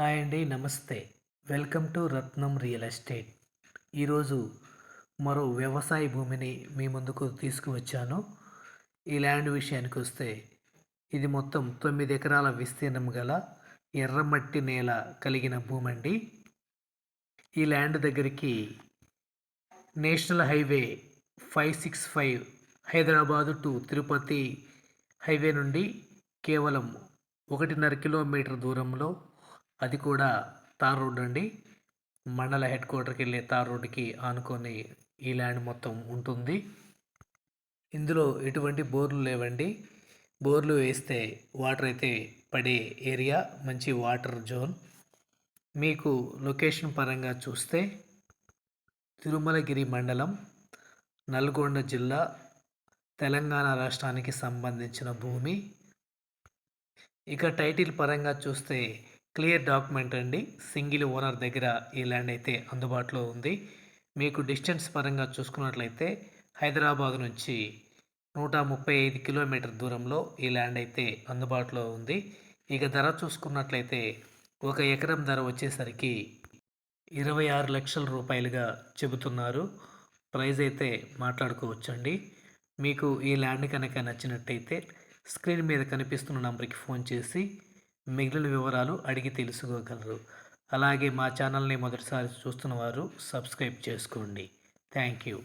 Hi అండి నమస్తే. Welcome to Ratnam real estate. ఈరోజు మరో వ్యవసాయ భూమిని మీ ముందుకు తీసుకువచ్చాను. ఈ ల్యాండ్ విషయానికి వస్తే ఇది మొత్తం తొమ్మిది ఎకరాల విస్తీర్ణం గల ఎర్రమట్టి నేల కలిగిన భూమి అండి ఈ ల్యాండ్ దగ్గరికి national highway five six five Hyderabad to Tirupati highway నుండి కేవలం ఒకటిన్నర కిలోమీటర్ దూరంలో అది కూడా తార్ రోడ్ అండి. మండల హెడ్ క్వార్టర్కి వెళ్ళే తార్ రోడ్డుకి ఆనుకొని ఈ ల్యాండ్ మొత్తం ఉంటుంది. ఇందులో ఎటువంటి బోర్లు లేవండి. బోర్లు వేస్తే వాటర్ అయితే పడే ఏరియా మంచి వాటర్ జోన్. మీకు లొకేషన్ పరంగా చూస్తే తిరుమలగిరి మండలం నల్గొండ జిల్లా తెలంగాణ రాష్ట్రానికి సంబంధించిన భూమి. ఇక టైటిల్ పరంగా చూస్తే క్లియర్ డాక్యుమెంట్ అండి. సింగిల్ ఓనర్ దగ్గర ఈ ల్యాండ్ అయితే అందుబాటులో ఉంది. మీకు డిస్టెన్స్ పరంగా చూసుకున్నట్లయితే హైదరాబాద్ నుంచి నూట ముప్పై ఐదు కిలోమీటర్ దూరంలో ఈ ల్యాండ్ అయితే అందుబాటులో ఉంది. ఇక ధర చూసుకున్నట్లయితే ఒక ఎకరం ధర వచ్చేసరికి ఇరవై ఆరు లక్షల రూపాయలుగా చెబుతున్నారు. ప్రైస్ అయితే మాట్లాడుకోవచ్చండి. మీకు ఈ ల్యాండ్ కనుక నచ్చినట్టయితే స్క్రీన్ మీద కనిపిస్తున్న నంబర్కి ఫోన్ చేసి మిగిలిన వివరాలు అడిగి తెలుసుకోగలరు. అలాగే మా ఛానల్ని మొదటిసారి చూస్తున్న వారు సబ్స్క్రైబ్ చేసుకోండి. Thank you.